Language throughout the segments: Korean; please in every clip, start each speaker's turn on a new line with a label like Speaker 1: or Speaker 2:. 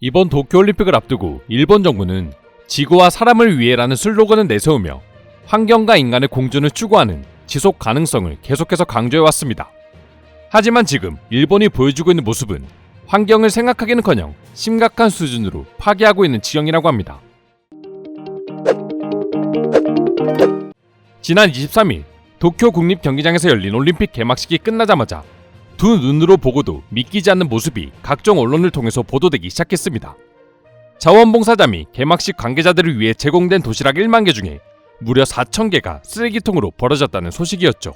Speaker 1: 이번 도쿄올림픽을 앞두고 일본 정부는 지구와 사람을 위해라는 슬로건을 내세우며 환경과 인간의 공존을 추구하는 지속 가능성을 계속해서 강조해왔습니다. 하지만 지금 일본이 보여주고 있는 모습은 환경을 생각하기는커녕 심각한 수준으로 파괴하고 있는 지경이라고 합니다. 지난 23일 도쿄 국립 경기장에서 열린 올림픽 개막식이 끝나자마자 두 눈으로 보고도 믿기지 않는 모습이 각종 언론을 통해서 보도되기 시작했습니다. 자원봉사자 및 개막식 관계자들을 위해 제공된 도시락 1만 개 중에 무려 4천 개가 쓰레기통으로 버려졌다는 소식이었죠.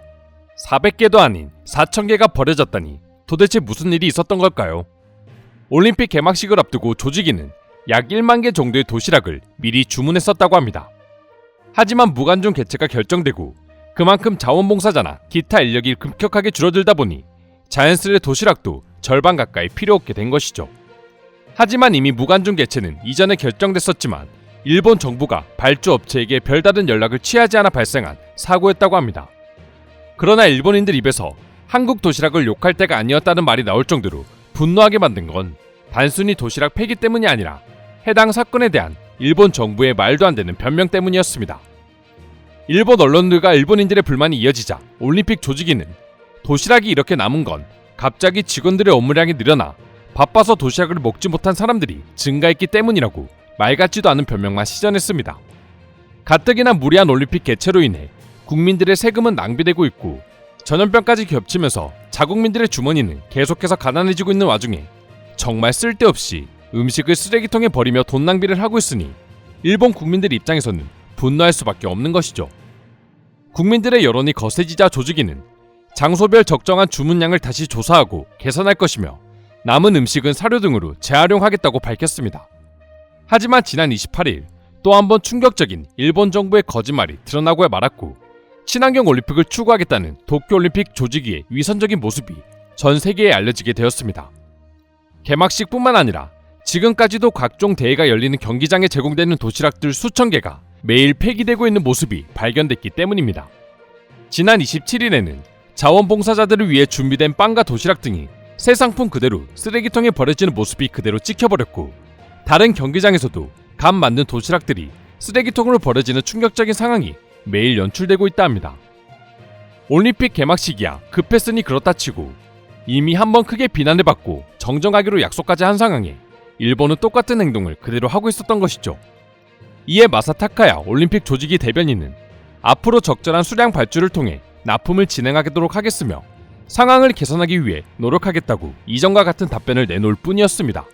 Speaker 1: 400개도 아닌 4천 개가 버려졌다니 도대체 무슨 일이 있었던 걸까요? 올림픽 개막식을 앞두고 조직위는 약 1만 개 정도의 도시락을 미리 주문했었다고 합니다. 하지만 무관중 개최가 결정되고 그만큼 자원봉사자나 기타 인력이 급격하게 줄어들다 보니 자연스레 도시락도 절반 가까이 필요 없게 된 것이죠. 하지만 이미 무관중 개최는 이전에 결정됐었지만 일본 정부가 발주 업체에게 별다른 연락을 취하지 않아 발생한 사고였다고 합니다. 그러나 일본인들 입에서 한국 도시락을 욕할 때가 아니었다는 말이 나올 정도로 분노하게 만든 건 단순히 도시락 폐기 때문이 아니라 해당 사건에 대한 일본 정부의 말도 안 되는 변명 때문이었습니다. 일본 언론들과 일본인들의 불만이 이어지자 올림픽 조직위는 도시락이 이렇게 남은 건 갑자기 직원들의 업무량이 늘어나 바빠서 도시락을 먹지 못한 사람들이 증가했기 때문이라고 말 같지도 않은 변명만 시전했습니다. 가뜩이나 무리한 올림픽 개최로 인해 국민들의 세금은 낭비되고 있고 전염병까지 겹치면서 자국민들의 주머니는 계속해서 가난해지고 있는 와중에 정말 쓸데없이 음식을 쓰레기통에 버리며 돈 낭비를 하고 있으니 일본 국민들 입장에서는 분노할 수밖에 없는 것이죠. 국민들의 여론이 거세지자 조직위는 장소별 적정한 주문량을 다시 조사하고 개선할 것이며 남은 음식은 사료 등으로 재활용하겠다고 밝혔습니다. 하지만 지난 28일 또 한 번 충격적인 일본 정부의 거짓말이 드러나고 말았고 친환경 올림픽을 추구하겠다는 도쿄올림픽 조직위의 위선적인 모습이 전 세계에 알려지게 되었습니다. 개막식뿐만 아니라 지금까지도 각종 대회가 열리는 경기장에 제공되는 도시락들 수천 개가 매일 폐기되고 있는 모습이 발견됐기 때문입니다. 지난 27일에는 자원봉사자들을 위해 준비된 빵과 도시락 등이 새 상품 그대로 쓰레기통에 버려지는 모습이 그대로 찍혀버렸고 다른 경기장에서도 간 만든 도시락들이 쓰레기통으로 버려지는 충격적인 상황이 매일 연출되고 있다 합니다. 올림픽 개막식이야 급했으니 그렇다 치고 이미 한 번 크게 비난을 받고 정정하기로 약속까지 한 상황에 일본은 똑같은 행동을 그대로 하고 있었던 것이죠. 이에 마사 타카야 올림픽 조직위 대변인은 앞으로 적절한 수량 발주를 통해 납품을 진행하도록 하겠으며 상황을 개선하기 위해 노력하겠다고 이전과 같은 답변을 내놓을 뿐이었습니다.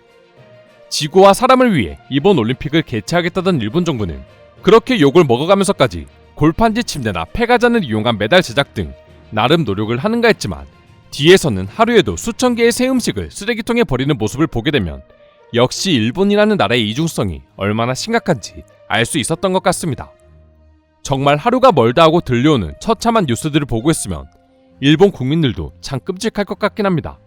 Speaker 1: 지구와 사람을 위해 이번 올림픽을 개최하겠다던 일본 정부는 그렇게 욕을 먹어가면서까지 골판지 침대나 폐가전을 이용한 메달 제작 등 나름 노력을 하는가 했지만 뒤에서는 하루에도 수천 개의 새 음식을 쓰레기통에 버리는 모습을 보게 되면 역시 일본이라는 나라의 이중성이 얼마나 심각한지 알 수 있었던 것 같습니다. 정말 하루가 멀다 하고 들려오는 처참한 뉴스들을 보고 있으면 일본 국민들도 참 끔찍할 것 같긴 합니다.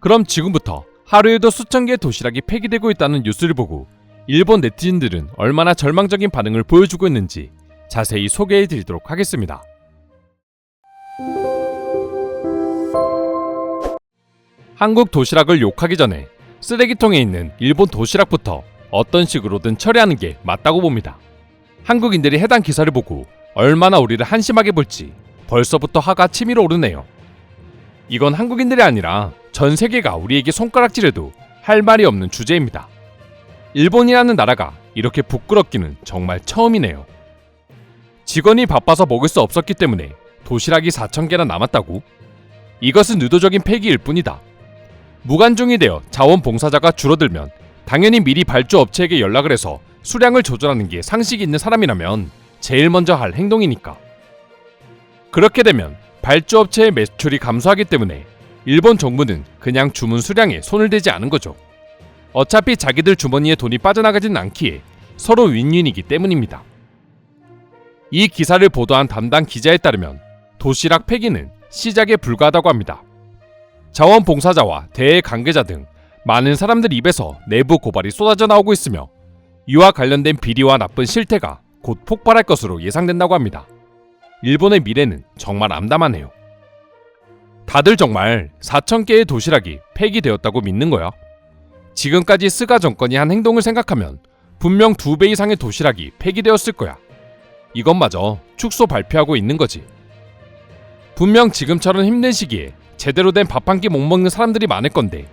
Speaker 1: 그럼 지금부터 하루에도 수천 개의 도시락이 폐기되고 있다는 뉴스를 보고 일본 네티즌들은 얼마나 절망적인 반응을 보여주고 있는지 자세히 소개해 드리도록 하겠습니다. 한국 도시락을 욕하기 전에 쓰레기통에 있는 일본 도시락부터 어떤 식으로든 처리하는 게 맞다고 봅니다. 한국인들이 해당 기사를 보고 얼마나 우리를 한심하게 볼지 벌써부터 하가 치밀어 오르네요. 이건 한국인들이 아니라 전 세계가 우리에게 손가락질해도 할 말이 없는 주제입니다. 일본이라는 나라가 이렇게 부끄럽기는 정말 처음이네요. 직원이 바빠서 먹을 수 없었기 때문에 도시락이 4,000개나 남았다고? 이것은 의도적인 폐기일 뿐이다. 무관중이 되어 자원봉사자가 줄어들면 당연히 미리 발주 업체에게 연락을 해서 수량을 조절하는 게 상식이 있는 사람이라면 제일 먼저 할 행동이니까. 그렇게 되면 발주 업체의 매출이 감소하기 때문에 일본 정부는 그냥 주문 수량에 손을 대지 않은 거죠. 어차피 자기들 주머니에 돈이 빠져나가지는 않기에 서로 윈윈이기 때문입니다. 이 기사를 보도한 담당 기자에 따르면 도시락 폐기는 시작에 불과하다고 합니다. 자원봉사자와 대외 관계자 등 많은 사람들 입에서 내부 고발이 쏟아져 나오고 있으며 이와 관련된 비리와 나쁜 실태가 곧 폭발할 것으로 예상된다고 합니다. 일본의 미래는 정말 암담하네요. 다들 정말 4천 개의 도시락이 폐기되었다고 믿는 거야? 지금까지 스가 정권이 한 행동을 생각하면 분명 두 배 이상의 도시락이 폐기되었을 거야. 이것마저 축소 발표하고 있는 거지. 분명 지금처럼 힘든 시기에 제대로 된 밥 한 끼 못 먹는 사람들이 많을 건데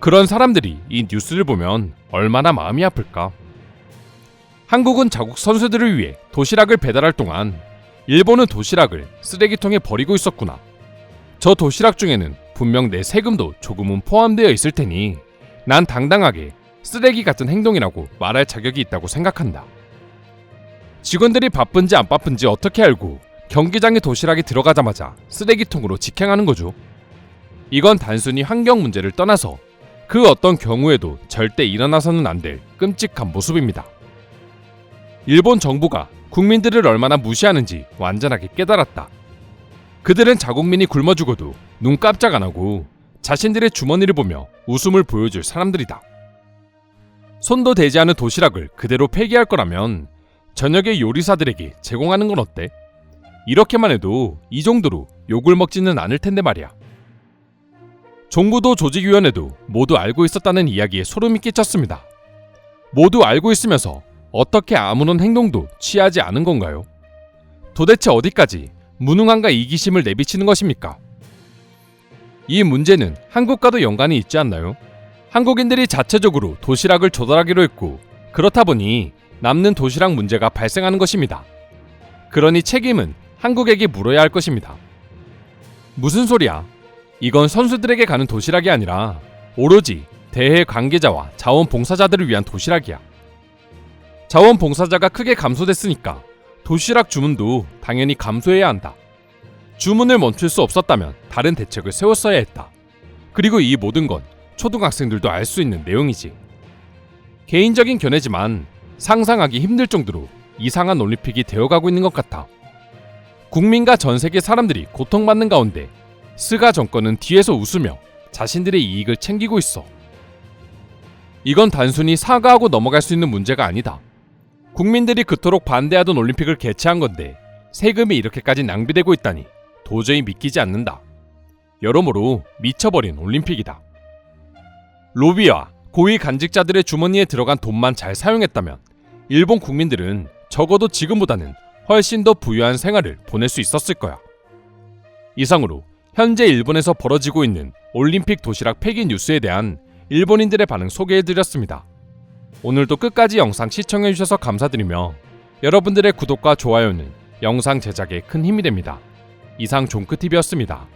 Speaker 1: 그런 사람들이 이 뉴스를 보면 얼마나 마음이 아플까. 한국은 자국 선수들을 위해 도시락을 배달할 동안 일본은 도시락을 쓰레기통에 버리고 있었구나. 저 도시락 중에는 분명 내 세금도 조금은 포함되어 있을 테니 난 당당하게 쓰레기 같은 행동이라고 말할 자격이 있다고 생각한다. 직원들이 바쁜지 안 바쁜지 어떻게 알고 경기장에 도시락이 들어가자마자 쓰레기통으로 직행하는 거죠. 이건 단순히 환경 문제를 떠나서 그 어떤 경우에도 절대 일어나서는 안 될 끔찍한 모습입니다. 일본 정부가 국민들을 얼마나 무시하는지 완전하게 깨달았다. 그들은 자국민이 굶어 죽어도 눈 깜짝 안 하고 자신들의 주머니를 보며 웃음을 보여줄 사람들이다. 손도 대지 않은 도시락을 그대로 폐기할 거라면 저녁에 요리사들에게 제공하는 건 어때? 이렇게만 해도 이 정도로 욕을 먹지는 않을 텐데 말이야. 종부도 조직위원회도 모두 알고 있었다는 이야기에 소름이 끼쳤습니다. 모두 알고 있으면서 어떻게 아무런 행동도 취하지 않은 건가요? 도대체 어디까지 무능함과 이기심을 내비치는 것입니까? 이 문제는 한국과도 연관이 있지 않나요? 한국인들이 자체적으로 도시락을 조달하기로 했고 그렇다 보니 남는 도시락 문제가 발생하는 것입니다. 그러니 책임은 한국에게 물어야 할 것입니다. 무슨 소리야? 이건 선수들에게 가는 도시락이 아니라 오로지 대회 관계자와 자원봉사자들을 위한 도시락이야. 자원봉사자가 크게 감소됐으니까 도시락 주문도 당연히 감소해야 한다. 주문을 멈출 수 없었다면 다른 대책을 세웠어야 했다. 그리고 이 모든 건 초등학생들도 알 수 있는 내용이지. 개인적인 견해지만 상상하기 힘들 정도로 이상한 올림픽이 되어가고 있는 것 같아. 국민과 전 세계 사람들이 고통받는 가운데 스가 정권은 뒤에서 웃으며 자신들의 이익을 챙기고 있어. 이건 단순히 사과하고 넘어갈 수 있는 문제가 아니다. 국민들이 그토록 반대하던 올림픽을 개최한 건데 세금이 이렇게까지 낭비되고 있다니 도저히 믿기지 않는다. 여러모로 미쳐버린 올림픽이다. 로비와 고위 간직자들의 주머니에 들어간 돈만 잘 사용했다면 일본 국민들은 적어도 지금보다는 훨씬 더 부유한 생활을 보낼 수 있었을 거야. 이상으로 현재 일본에서 벌어지고 있는 올림픽 도시락 폐기 뉴스에 대한 일본인들의 반응 소개해드렸습니다. 오늘도 끝까지 영상 시청해주셔서 감사드리며 여러분들의 구독과 좋아요는 영상 제작에 큰 힘이 됩니다. 이상 종크TV였습니다.